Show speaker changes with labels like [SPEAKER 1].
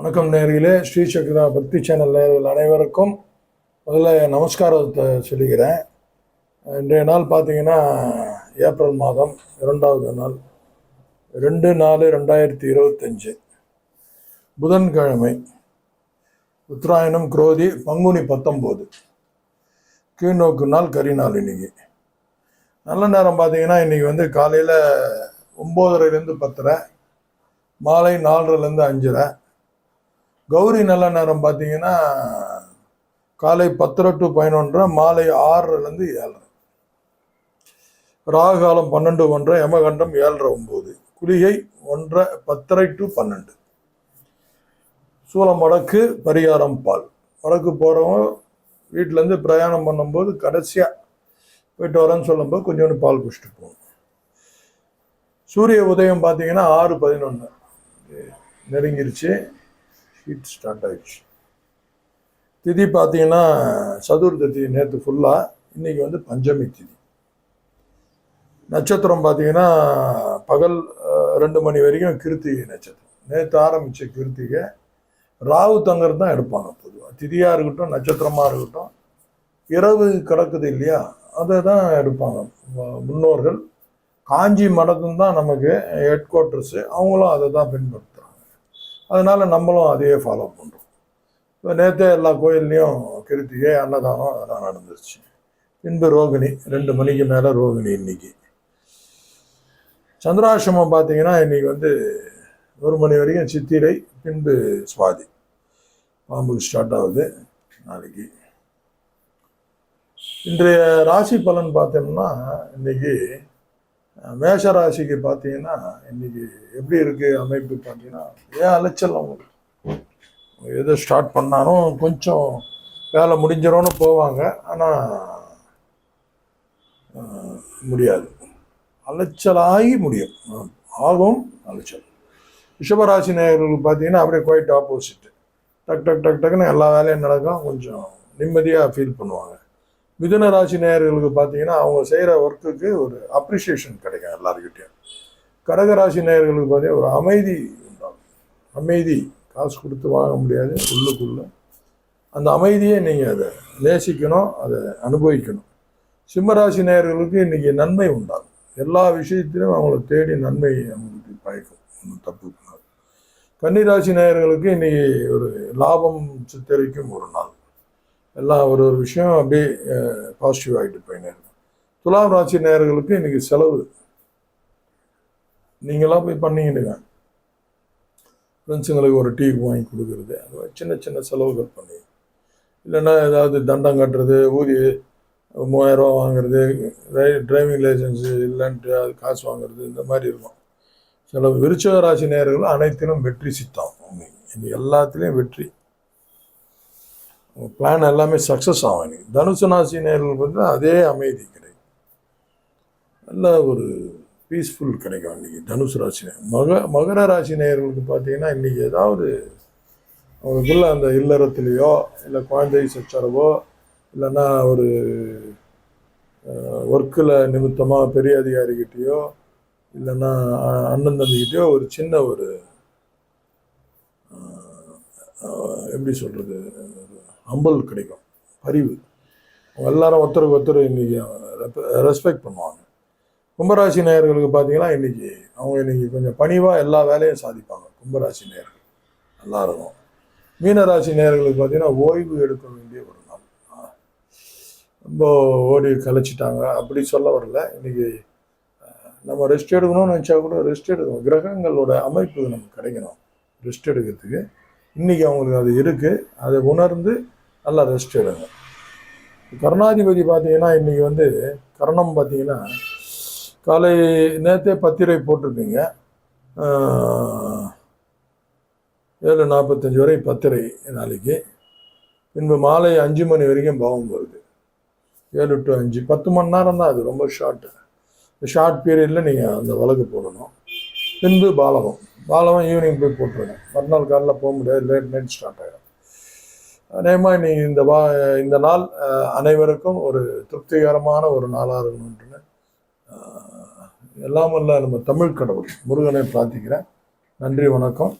[SPEAKER 1] வணக்கம் நேர்களே. ஸ்ரீ சக்ரா பக்தி சேனல் நேர்கள் அனைவருக்கும் முதல்ல நமஸ்காரத்தை சொல்லிக்கிறேன். இன்றைய நாள் பார்த்தீங்கன்னா ஏப்ரல் மாதம் இரண்டாவது நாள் ரெண்டு நாலு ரெண்டாயிரத்தி இருபத்தஞ்சு. புதன்கிழமை உத்தராயணம் குரோதி பங்குனி பத்தொம்போது. கீழ்நோக்கு நாள் கரி நாள் இன்னைக்கு. நல்ல நேரம் பார்த்தீங்கன்னா இன்றைக்கி வந்து காலையில் ஒம்போதரைலேருந்து பத்தரை மாலை நாலரைலேருந்து அஞ்சரை கௌரி நல்ல நேரம் பார்த்தீங்கன்னா காலை பத்தரை டு பதினொன்றரை மாலை ஆறுலேருந்து ஏழரை. ராகு காலம் பன்னெண்டு ஒன்றரை யமகண்டம் ஏழரை ஒம்பது குளிகை ஒன்றரை பத்தரை டு பன்னெண்டு. சூளம் வடக்கு பரிகாரம் பால். வடக்கு போகிறவங்க வீட்டிலேருந்து பிரயாணம் பண்ணும்போது கடைசியாக போயிட்டு வரேன்னு சொல்லும்போது கொஞ்சோண்டு பால் குடிச்சிட்டு போகணும். சூரிய உதயம் பார்த்தீங்கன்னா ஆறு பதினொன்று. நெருங்கிருச்சு. ஹீட் ஸ்டார்ட் ஆகிடுச்சு திதி பார்த்தீங்கன்னா சதுர்த்தி நேற்று ஃபுல்லாக இன்னைக்கு வந்து பஞ்சமி திதி. நட்சத்திரம் பார்த்தீங்கன்னா பகல் ரெண்டு மணி வரைக்கும் கிருத்திகை நட்சத்திரம். நேற்று ஆரம்பித்த கிருத்திகை ராகு தங்கர் தான் எடுப்பாங்க பொதுவாக திதியாக இருக்கட்டும் நட்சத்திரமாக இருக்கட்டும் இரவு கிடக்குது இல்லையா அதை தான் எடுப்பாங்க. முன்னோர்கள். காஞ்சி மடத்தும் தான் நமக்கு ஹெட் குவார்ட்டர்ஸு அவங்களும் அதை தான் பின்பற்றும் அதனால் நம்மளும் அதையே ஃபாலோ பண்ணுறோம் இப்போ நேற்றே எல்லா கோயில்லையும் கிருத்திகை அன்னதானம் அதெல்லாம் நடந்துருச்சு. பின்பு ரோகிணி ரெண்டு மணிக்கு மேலே ரோகிணி இன்னைக்கு. சந்திராசிரமம் பார்த்தீங்கன்னா இன்னைக்கு வந்து ஒரு மணி வரைக்கும் சித்திரை பின்பு சுவாதி. பாம்புக்கு ஸ்டார்ட் ஆகுது நாளைக்கு. இன்றைய ராசி பலன் பார்த்தோம்னா இன்னைக்கு மேஷராசிக்கு பார்த்தீங்கன்னா இன்னைக்கு எப்படி இருக்குது அமைப்பு பார்த்தீங்கன்னா ஏன் அலைச்சல் அவங்களுக்கு? எது ஸ்டார்ட் பண்ணாலும் கொஞ்சம் வேலை முடிஞ்சிடும்னு போவாங்க. ஆனால் முடியாது. அலைச்சலாகி முடியும். ஆகும் அலைச்சல். ரிஷபராசி நேயர்களுக்கு பார்த்தீங்கன்னா அப்படியே குவைட் ஆப்போசிட்டு டக் டக் டக் டக்குன்னு எல்லா வேலையும் நடக்கும். கொஞ்சம் நிம்மதியாக ஃபீல் பண்ணுவாங்க. மிதுன ராசி நேயர்களுக்கு பார்த்தீங்கன்னா அவங்க செய்கிற ஒர்க்குக்கு ஒரு அப்ரிஷியேஷன் கிடைக்கும் எல்லாருக்கிட்டையும் கடகராசி நேயர்களுக்கு பார்த்தீங்கன்னா ஒரு அமைதி உண்டாகும். அமைதி காசு கொடுத்து வாங்க முடியாது உள்ளுக்குள்ளே. அந்த அமைதியை நீங்கள் அதை நேசிக்கணும் அதை அனுபவிக்கணும். சிம்மராசி நேயர்களுக்கு இன்றைக்கி நன்மை உண்டாகும். எல்லா விஷயத்திலும் அவங்கள தேடி நன்மை அவங்களுக்கு பயக்கும். ஒன்றும் தப்பு பண்ணாது. கன்னிராசி நேயர்களுக்கு இன்றைக்கி ஒரு லாபம் சித்தரிக்கும் ஒரு நாள். எல்லாம் ஒரு ஒரு விஷயம் அப்படியே பாசிட்டிவ் ஆகிட்டு போயினே துலாம் ராசி நேயர்களுக்கு இன்னைக்கு செலவு. நீங்களாம் போய் பண்ணீங்கன்னுங்க ஃப்ரெண்ட்ஸுங்களுக்கு ஒரு டீ வாங்கி கொடுக்குறது அது மாதிரி சின்ன சின்ன செலவுகள் பண்ணி. இல்லைன்னா ஏதாவது தண்டம் கட்டுறது ஊதிய மூவாயிரரூவா வாங்குறது டிரைவிங் லைசன்ஸு இல்லைன்ட்டு அது காசு வாங்குறது இந்த மாதிரி இருக்கும். சில விருச்சக ராசி நேர்களும் அனைத்திலும் வெற்றி சித்தம். இன்னைக்கு எல்லாத்துலேயும் வெற்றி. பிளான் எல்லாமே சக்ஸஸ் ஆகும் எனக்கு. தனுசு ராசி நேர்கள் வந்து அதே அமைதி கிடைக்கும். நல்ல ஒரு பீஸ்ஃபுல் கிடைக்கும் இன்றைக்கி தனுசு ராசி மக மகர ராசி நேயர்களுக்கு பார்த்தீங்கன்னா இன்றைக்கி ஏதாவது அவங்களுக்குள்ள அந்த இல்லறத்துலேயோ இல்லை குழந்தை சச்சரவோ இல்லைன்னா ஒரு ஒர்க்கில் நிமித்தமாக பெரிய அதிகாரிகிட்டேயோ இல்லைன்னா அண்ணன் தம்பிக்கிட்டேயோ ஒரு சின்ன ஒரு எப்படி சொல்கிறது அம்பல் கிடைக்கும். பரிவு. அவங்க எல்லாரும் ஒருத்தருக்கு ஒருத்தர் இன்றைக்கி ரெஸ்பெக்ட் பண்ணுவாங்க. கும்பராசி நேயர்களுக்கு பார்த்தீங்கன்னா இன்றைக்கி அவங்க இன்னைக்கு கொஞ்சம் பணிவாக எல்லா வேலையும் சாதிப்பாங்க. கும்பராசி நேயர்கள். நல்லாயிருக்கும் மீனராசி நேயர்களுக்கு பார்த்தீங்கன்னா ஓய்வு எடுக்க வேண்டிய ஒரு நாள். ரொம்ப ஓடி கலைச்சிட்டாங்க. அப்படி சொல்ல வரல. இன்னைக்கு நம்ம ரெஸ்ட் எடுக்கணும்னு நினச்சா கூட ரெஸ்ட் எடுக்கணும். கிரகங்களோட அமைப்பு நமக்கு கிடைக்கணும். ரெஸ்ட் எடுக்கிறதுக்கு. இன்னைக்கு அவங்களுக்கு அது இருக்குது அதை உணர்ந்து நல்லா ரெஸ்ட் எடுங்க. கருணாதிபதி பார்த்தீங்கன்னா இன்றைக்கி வந்து கரணம் பார்த்தீங்கன்னா காலை நேற்றே பத்திரை போட்டிருப்பீங்க. ஏழு நாற்பத்தஞ்சு வரை பத்திரை நாளைக்கு. பின்பு மாலை அஞ்சு மணி வரைக்கும் பாவம் வருது ஏழு டு அஞ்சு பத்து மணி நேரம் தான் அது ரொம்ப ஷார்ட்டு ஷார்ட் பீரியடில் நீங்கள் அந்த வழக்கு போடணும். பின்பு பாலகம். பாலகம் ஈவினிங் போய் போட்டுருங்க மறுநாள் காலைல போக முடியாது லேட் நைட் ஸ்டார்ட் ஆகிடும் அதேமாதிரி நீ இந்த வா இந்த நாள் அனைவருக்கும் ஒரு திருப்திகரமான ஒரு நாளாக இருக்கணும்னு எல்லாமல்ல நம்ம தமிழ் கடவுள் முருகனை பிரார்த்திக்கிறேன். நன்றி வணக்கம்.